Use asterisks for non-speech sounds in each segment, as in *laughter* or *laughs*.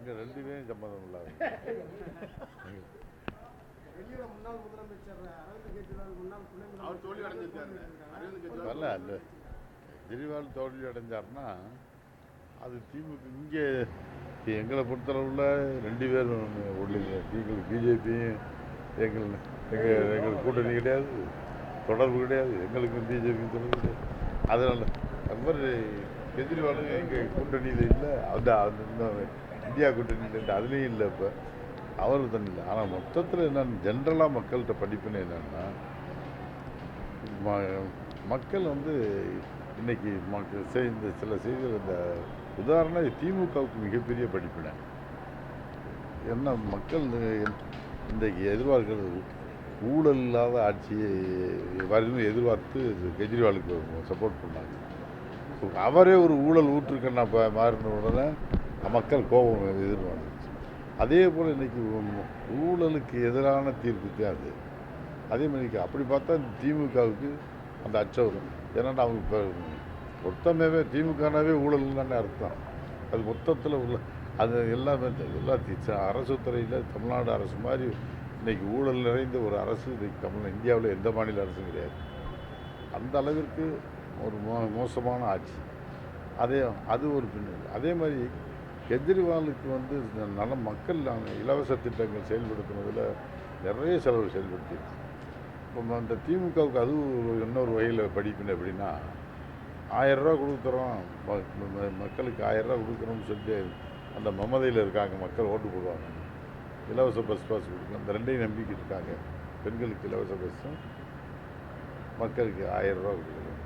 எங்கள் ரெண்டு பேரும் சம்மந்தம் இல்லாத *laughs* முதலமைச்சர் அரவிந்த் கெஜ்ரிவால் தோல்வி அடைஞ்சார்னா அது திமுக இங்கே எங்களை பொறுத்தளவில் ரெண்டு பேரும் உள்ளீங்க. நீங்கள் பிஜேபியும் எங்கள் எங்கள் எங்கள் கூட்டணி கிடையாது தொடர்பு கிடையாது எங்களுக்கும் பிஜேபிக்கும் தொடர்பு கிடையாது. அதனால் அவர் கெஜ்ரிவாலும் எங்கள் கூட்டணியில் இல்லை அந்த அந்த இந்தியா கூட்டணின்ட்டு அதுலேயும் இல்லை இப்போ. அவர் தான் இல்லை. ஆனால் மொத்தத்தில் என்னென்னு ஜென்ரலாக மக்கள்கிட்ட படிப்புன்னு என்னென்னா ம- மக்கள் வந்து இன்னைக்கு மக்கள் செய்த சில செய்திகள் இந்த உதாரணம் திமுகவுக்கு மிகப்பெரிய படிப்பினை. என்ன மக்கள் இன்றைக்கு எதிர்பார்க்கிறது ஊழல் இல்லாத ஆட்சியை வரும்னு எதிர்பார்த்து கெஜ்ரிவாலுக்கு சப்போர்ட் பண்ணாங்க. அவரே ஒரு ஊழல் ஊற்றுக்கண்ணா இப்போ மாறின உடனே மக்கள் கோபம் எதிர்பார்ந்துச்சு அதே போல் இன்றைக்கி ஊழலுக்கு எதிரான தீர்ப்பு தான் அது. அதே மாதிரி அப்படி பார்த்தா திமுகவுக்கு அந்த அச்சம் வரும் ஏன்னா அவங்க இப்போ மொத்தமாகவே திமுகனாவே ஊழல் தானே அர்த்தம். அது மொத்தத்தில் உள்ள அது எல்லாமே எல்லா அரசு துறையில் தமிழ்நாடு அரசு மாதிரி இன்னைக்கு ஊழல் நிறைந்த ஒரு அரசு இன்றைக்கி தமிழ் இந்தியாவில் எந்த மாநில அரசும் கிடையாது. அந்த அளவிற்கு ஒரு மோ மோசமான ஆட்சி. அதே அது ஒரு பின்னணி. அதே மாதிரி கெஜ்ரிவாலுக்கு வந்து நல்ல மக்கள் இலவச திட்டங்கள் செயல்படுத்துனதில் நிறைய செலவு செயல்படுத்தியிருக்கு. இப்போ அந்த திமுகவுக்கு அது ஒரு இன்னொரு வகையில் படிப்பின எப்படின்னா ஆயரூவா கொடுக்குறோம் ம- மக்களுக்கு ஆயரூவா கொடுக்குறோம்னு சொல்லிட்டு அந்த மமதையில் இருக்காங்க மக்கள் ஓட்டு போடுவாங்க. இலவச பஸ் பாஸ் கொடுக்கும் அந்த ரெண்டையும் நம்பிக்கிட்டு இருக்காங்க. பெண்களுக்கு இலவச பஸ்ஸும் மக்களுக்கு ஆயரூவா கொடுக்குறோம்.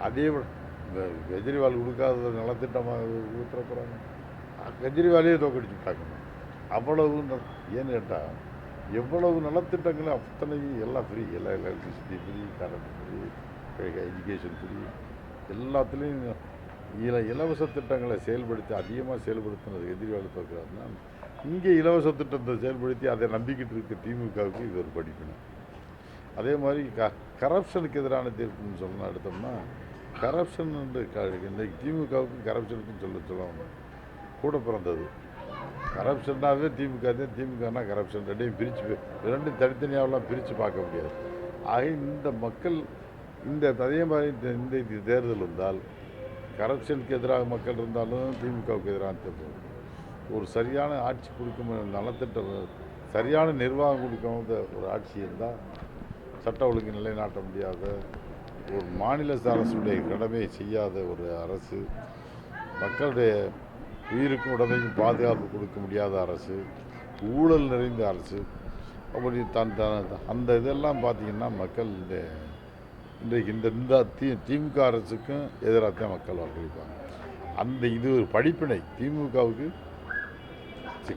அதே விட இந்த கெஜ்ரிவால் கொடுக்காத நலத்திட்டமாக ஊற்றுற போகிறாங்க கெஜ்ரிவாலே தோக்கடிச்சுட்டாங்க. அவ்வளவு ந- ஏன்னு கேட்டால் எவ்வளவு நலத்திட்டங்களும் அத்தனையும் எல்லாம் ஃப்ரீ எல்லாம் electricity free current free education free எல்லாத்துலேயும் இல இலவச திட்டங்களை செயல்படுத்தி அதிகமாக செயல்படுத்தினது கெஜ்ரிவால் தோக்கிறாருன்னா இங்கே இலவச திட்டத்தை செயல்படுத்தி அதை நம்பிக்கிட்டு இருக்க திமுகவுக்கு இது ஒரு படிப்பினை அதே மாதிரி க கரப்ஷனுக்கு எதிரான தீர்ப்புன்னு சொல்லணும் எடுத்தோம்னா கரப்ஷன் இன்றைக்கு திமுகவுக்கும் கரப்ஷனுக்கும் சொல்ல சொல்லணும் கூட பிறந்தது. கரப்ஷன்னாவே திமுக தான் திமுகனா கரப்ஷன் ரெண்டையும் பிரித்து ரெண்டும் தனித்தனியாவெல்லாம் பிரித்து பார்க்க முடியாது. ஆக இந்த மக்கள் இந்த அதே மாதிரி இந்த இது தேர்தல் இருந்தால் கரப்ஷனுக்கு எதிராக மக்கள் இருந்தாலும் திமுகவுக்கு எதிராக தேர்தல் ஒரு சரியான ஆட்சி கொடுக்கும் நலத்திட்ட சரியான நிர்வாகம் கொடுக்காத ஒரு ஆட்சி இருந்தால் சட்ட ஒழுங்கு நிலைநாட்ட முடியாத ஒரு மாநில அரசுடைய கடமையை செய்யாத ஒரு அரசு மக்களுடைய உயிருக்கும் உடமைக்கும் பாதுகாப்பு கொடுக்க முடியாத அரசு ஊழல் நிறைந்த அரசு அப்படி தன் தன் அந்த இதெல்லாம் பார்த்தீங்கன்னா மக்கள் இந்த இன்றைக்கு இந்த இந்த தி திமுக அரசுக்கும் எதிராக தான் மக்கள் வாக்களிப்பாங்க. அந்த இது ஒரு படிப்பினை. திமுகவுக்கு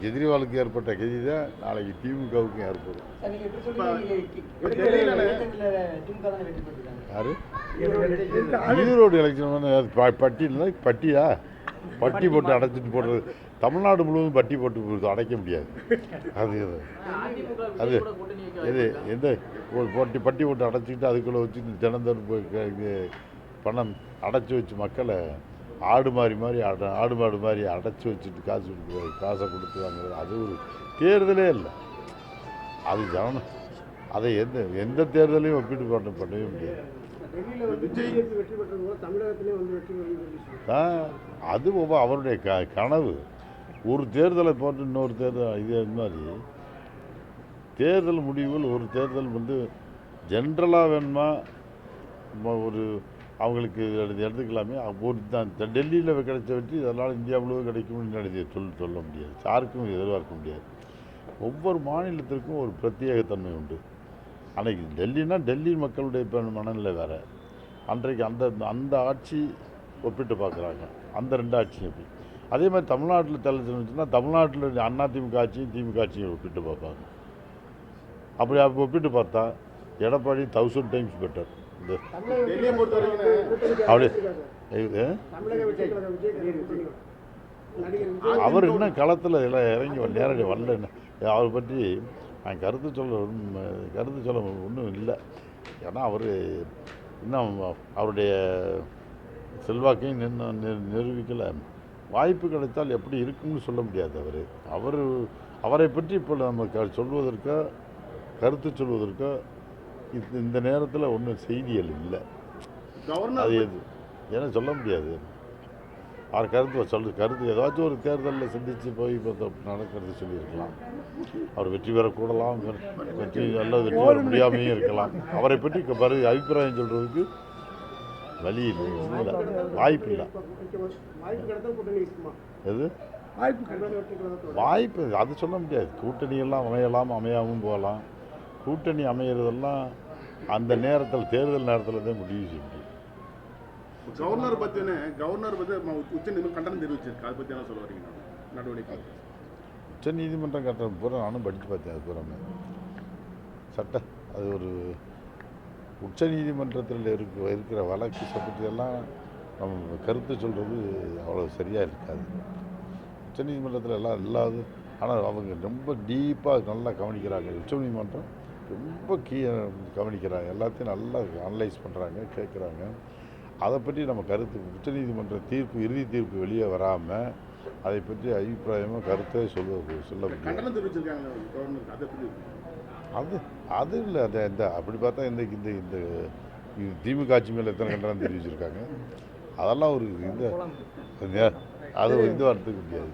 கெஜ்ரிவாலுக்கு ஏற்பட்ட கெதி தான் நாளைக்கு திமுகவுக்கும் ஏற்படும். யாரு? ஈரோடு எலெக்ஷன் பட்டியல் பட்டியா? பட்டி போட்டு அடைச்சிட்டு போடுறது. தமிழ்நாடு முழுவதும் பட்டி போட்டு அடைக்க முடியாது. அது அது இது எந்த ஒரு போட்டி பட்டி போட்டு அடைச்சிக்கிட்டு அதுக்குள்ளே வச்சு தினந்தோறும் பணம் அடைச்சி வச்சு மக்களை ஆடு மாறி மாதிரி அட ஆடு மாடு மாதிரி அடைச்சி வச்சுட்டு காசு கொடுத்து காசை கொடுத்து வாங்குறது. அது ஒரு தேர்தலே இல்லை. அது ஜனம் அதை எந்த எந்த தேர்தலையும் ஒப்பிட்டு பண்ண பண்ணவே முடியாது. அது அவருடைய க கனவு. ஒரு தேர்தலை போட்டு இன்னொரு தேர்தல் இதே மாதிரி. தேர்தல் முடிவுகள் ஒரு தேர்தல் வந்து ஜென்ரலாக வேணுமா? ஒரு அவங்களுக்கு எடுத்து எடுத்துக்கலாமே. ஒரு தான் டெல்லியில் கிடைச்ச வெற்றி அதனால் இந்தியா முழுவதும் கிடைக்கும்னு நினைச்சு சொல்ல சொல்ல முடியாது. யாருக்கும் எதிர்பார்க்க முடியாது. ஒவ்வொரு மாநிலத்திற்கும் ஒரு பிரத்யேகத்தன்மை உண்டு. அன்னைக்கு டெல்லினா டெல்லி மக்களுடைய மனநிலை வேறு. அன்றைக்கு அந்த அந்த ஆட்சி ஒப்பிட்டு பார்க்குறாங்க அந்த ரெண்டு ஆட்சியும் எப்படி அதே மாதிரி தமிழ்நாட்டில் தலைச்சுன்னா தமிழ்நாட்டில் அதிமுக ஆட்சியும் திமுக ஆட்சியும் ஒப்பிட்டு பார்ப்பாங்க. அப்படி அப்போ ஒப்பிட்டு பார்த்தா எடப்பாடி தௌசண்ட் டைம்ஸ் பெட்டர் இந்த அப்படி அவர் இன்னும் களத்தில் இறங்கி நேரடி வரல. அவரை பற்றி நான் கருத்து சொல்ல கருத்து சொல்ல ஒன்றும் இல்லை. ஏன்னா அவர் இன்னும் அவருடைய செல்வாக்கையும் நின்று நிரூபிக்கலை. வாய்ப்பு கிடைத்தால் எப்படி இருக்கும்னு சொல்ல முடியாது அவர். அவர் அவரை பற்றி இப்போ நம்ம க சொல்வதற்கோ கருத்து சொல்வதற்கோ இது இந்த நேரத்தில் ஒன்றும் செய்திகள் இல்லை. அது எது? ஏன்னா சொல்ல முடியாது. அவர் கருத்து சொல்லு கருத்து ஏதாச்சும் ஒரு தேர்தலில் சந்தித்து போய் இப்போ நடக்கிறது சொல்லியிருக்கலாம். அவர் வெற்றி பெறக்கூடலாம் வெற்றி அல்லது வெற்றி பெற முடியாமையும் இருக்கலாம். அவரை பற்றி பரு அபிப்பிராயம் சொல்கிறதுக்கு வழி இல்லை வாய்ப்பு இல்லை. எது? வாய்ப்பு அது சொல்ல முடியாது. கூட்டணி எல்லாம் அமையலாம் அமையாமல் போகலாம். கூட்டணி அமையிறதெல்லாம் அந்த நேரத்தில் தேர்தல் நேரத்தில் தான் முடிவு செய்ய முடியும் கவர்னர் பத்தின கவர்னர் வந்து உச்ச நீதிமன்றம் கண்டனம் தெரிவிச்சிருக்கு. அதை பற்றி என்ன சொல்ல வரீங்க? நடவடிக்கை உச்ச நீதிமன்றம் கட்டணம் பூரா நானும் படித்து பார்த்தேன் அது பூராமே. சட்ட அது ஒரு உச்ச நீதிமன்றத்தில் இருக்க இருக்கிற வழக்கு பற்றியெல்லாம் நம்ம கருத்து சொல்கிறது அவ்வளோ சரியாக இருக்காது. உச்ச நீதிமன்றத்தில் எல்லாம் இல்லாது ஆனால் அவங்க ரொம்ப டீப்பாக நல்லா கவனிக்கிறாங்க. உச்ச நீதிமன்றம் ரொம்ப கீ கவனிக்கிறாங்க. எல்லாத்தையும் நல்லா அனலைஸ் பண்ணுறாங்க கேட்குறாங்க அதை பற்றி நம்ம கருத்து உச்ச நீதிமன்ற தீர்ப்பு இறுதி தீர்ப்பு வெளியே வராமல் அதை பற்றி அபிப்பிராயமோ கருத்தை சொல்ல சொல்ல முடியாது. கண்டனம் தெரிவிச்சிருக்காங்க கவர்னர் அதை அது இல்லை. அந்த இந்த அப்படி பார்த்தா இந்த இந்த இந்த திமுக ஆட்சி மேலே எத்தனை கண்டனம் தெரிவிச்சிருக்காங்க? அதெல்லாம் ஒரு இந்த அது இது எடுத்துக்க முடியாது.